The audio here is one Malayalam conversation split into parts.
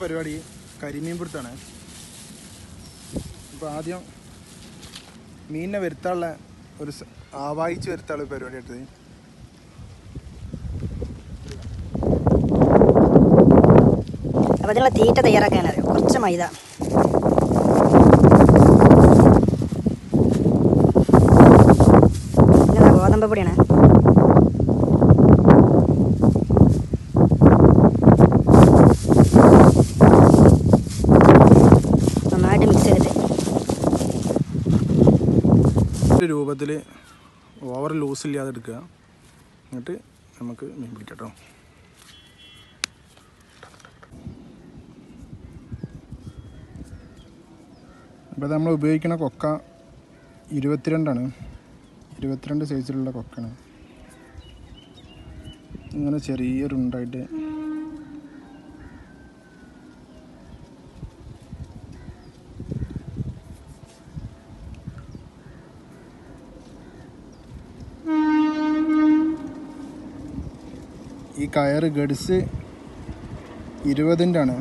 പരിപാടി കരിമീൻ പിടുത്താണ് അപ്പോൾ ആദ്യം മീനിനെ വരുത്താനുള്ള ഒരു ആവാഹിച്ച് വരുത്താനുള്ള പരിപാടി എടുത്തത് അപ്പോൾ ഇതിനുള്ള തീറ്റ തയ്യാറാക്കാൻ അറിയാം? കുറച്ച് മൈദ. ഗോതമ്പ് പൊടിയാണ്? ഒരു രൂപത്തിൽ ഓവർ ലൂസ് ഇല്ലാതെ എടുക്കുക. എന്നിട്ട് നമുക്ക് മീൻ പിടിക്കാം കേട്ടോ അപ്പോൾ നമ്മൾ ഉപയോഗിക്കുന്ന കൊക്ക ഇരുപത്തിരണ്ടാണ്. ഇരുപത്തിരണ്ട് സൈസിലുള്ള കൊക്കാണ് ഇങ്ങനെ ചെറിയൊരുണ്ടായിട്ട് ഈ കയറ് ഗഡ്സ് ഇരുപതിന്റെ ആണ്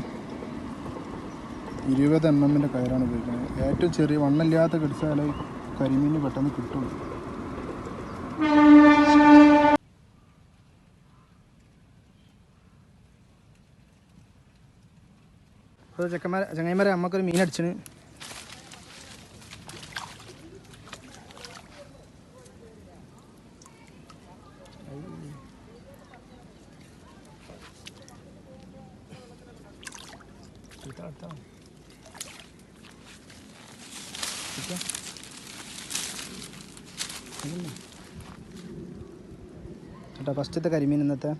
ഇരുപത് എം എമ്മിന്റെ കയറാണ് ഉപയോഗിക്കുന്നത്. ഏറ്റവും ചെറിയ വണ്ണമില്ലാത്ത ഗഡ്സായാലേ കരിമീൻ പെട്ടെന്ന് കിട്ടുള്ളൂ. ചെക്കന്മാരെ ചങ്ങന്മാരെ നമുക്കൊരു മീൻ അടിച്ചിന് ചേട്ടാ ഫസ്റ്റത്തെ കരിമീൻ ഇന്നത്തെ.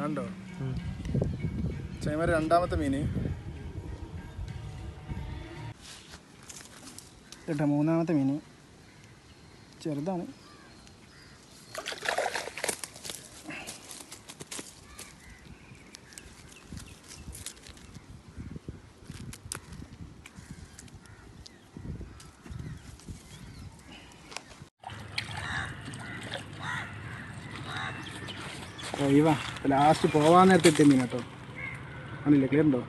കണ്ടോ? ചേമാര് രണ്ടാമത്തെ മീന് കേട്ടോ മൂന്നാമത്തെ മീന് ചെറുതാണ്. ഒഴിവാ. ലാസ്റ്റ് പോവാൻ നേരത്തെ എത്തിയ മീൻ കേട്ടോ. ആണില്ലേ? ക്ലിയർ ഉണ്ടോ?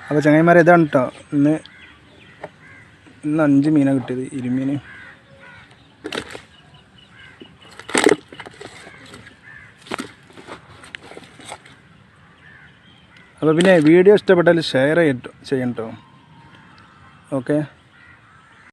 അപ്പോൾ ചങ്ങായിമാരെ ഇതാണ് കേട്ടോ ഇന്ന് ഇന്ന് അഞ്ച് മീനാണ് കിട്ടിയത് ഇരുമീൻ അപ്പോൾ പിന്നെ വീഡിയോ ഇഷ്ടപ്പെട്ടാൽ ഷെയർ ചെയ്യട്ടോ ചെയ്യണം കേട്ടോ ഓക്കെ